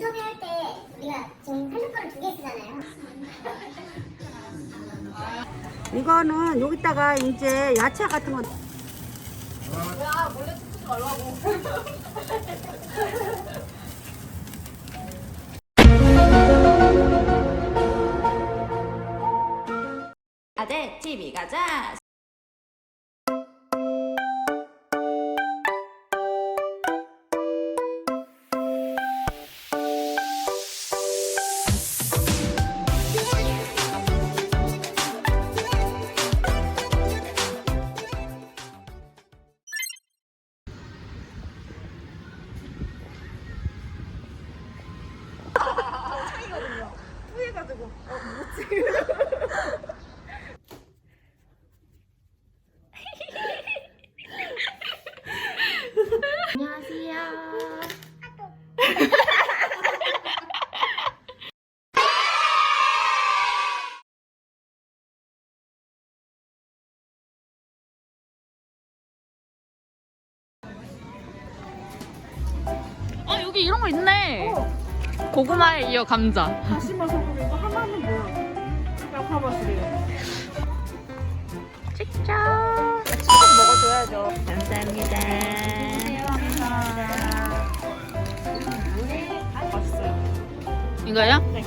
인터뷰할 때 우리가 지금 핸드폰을 두 개 쓰잖아요. 이거는 여기다가 이제 야채 같은 거 아재 안녕하세요. 아 여기 이런 거 있네. 고구마에 이어 감자. 다시마 소금 이거 하나는 뭐야? 양파맛이래요. 찍자. 먹어줘야죠. 감사합니다. 맛있어요. 이거요? 네.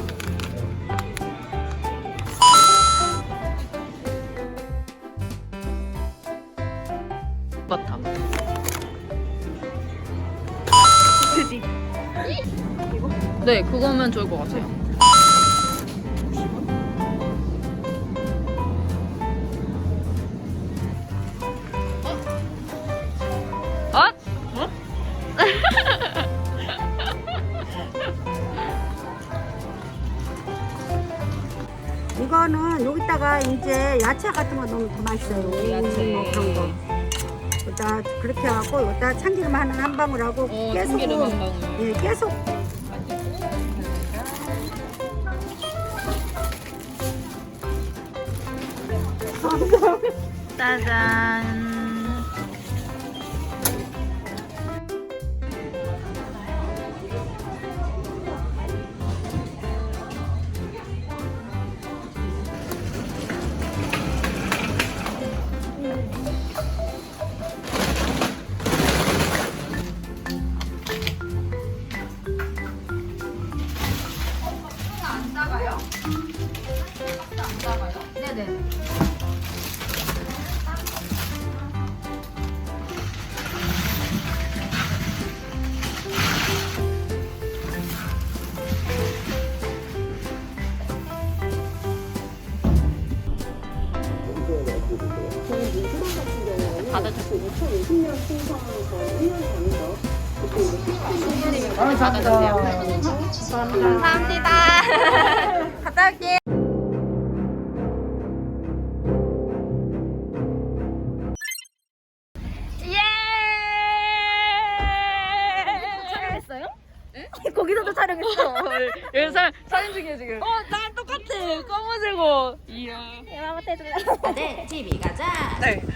네, 그거면 좋을 것 같아요. 이제 야채 같은 거 넣으면 더 맛있어요. 야채. 뭐 그런 거. 여기다 그렇게 하고 여기다 참기름 하나 한 방울 하고 어, 계속 참기름 한 방울. 예, 계속 짜잔. 네네. 다들 받아주세요. 감사합니다. 갔다 올게요. 예! 촬영했어요? 거기서도 촬영했어. 여기 사, 사진 중이야 지금. 어, 나랑 똑같아. 검은색고. 이야. 아재 TV 가자. 네.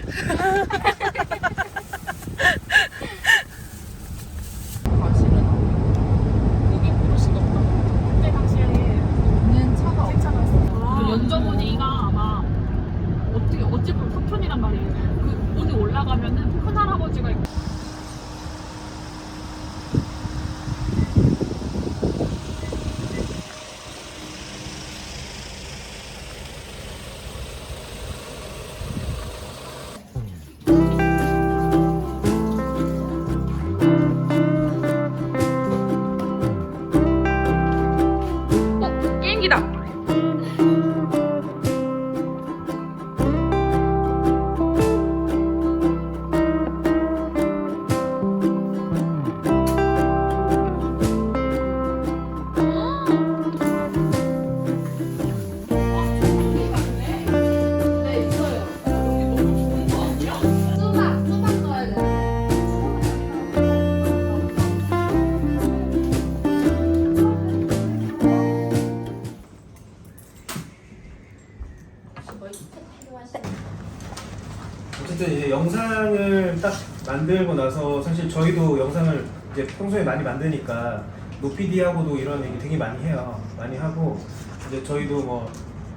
영상을 딱 만들고 나서 사실 저희도 영상을 이제 평소에 많이 만드니까 노피디하고도 이런 얘기 되게 많이 해요. 많이 하고 이제 저희도 뭐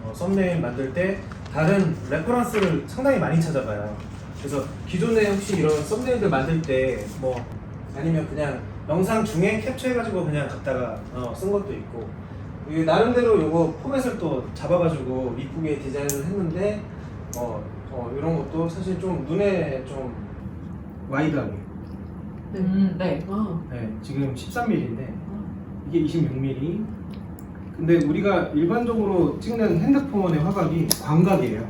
어, 썸네일 만들 때 다른 레퍼런스를 상당히 많이 찾아봐요. 그래서 기존에 혹시 이런 썸네일들 만들 때 뭐 아니면 그냥 영상 중에 캡처해가지고 그냥 갖다가 어, 쓴 것도 있고 나름대로 요거 포맷을 또 잡아가지고 이쁘게 디자인을 했는데 어, 어 이런 것도 사실 좀 눈에 좀 와이드하게 음, 네. 네, 지금 13mm인데 이게 26mm. 근데 우리가 일반적으로 찍는 핸드폰의 화각이 광각이에요.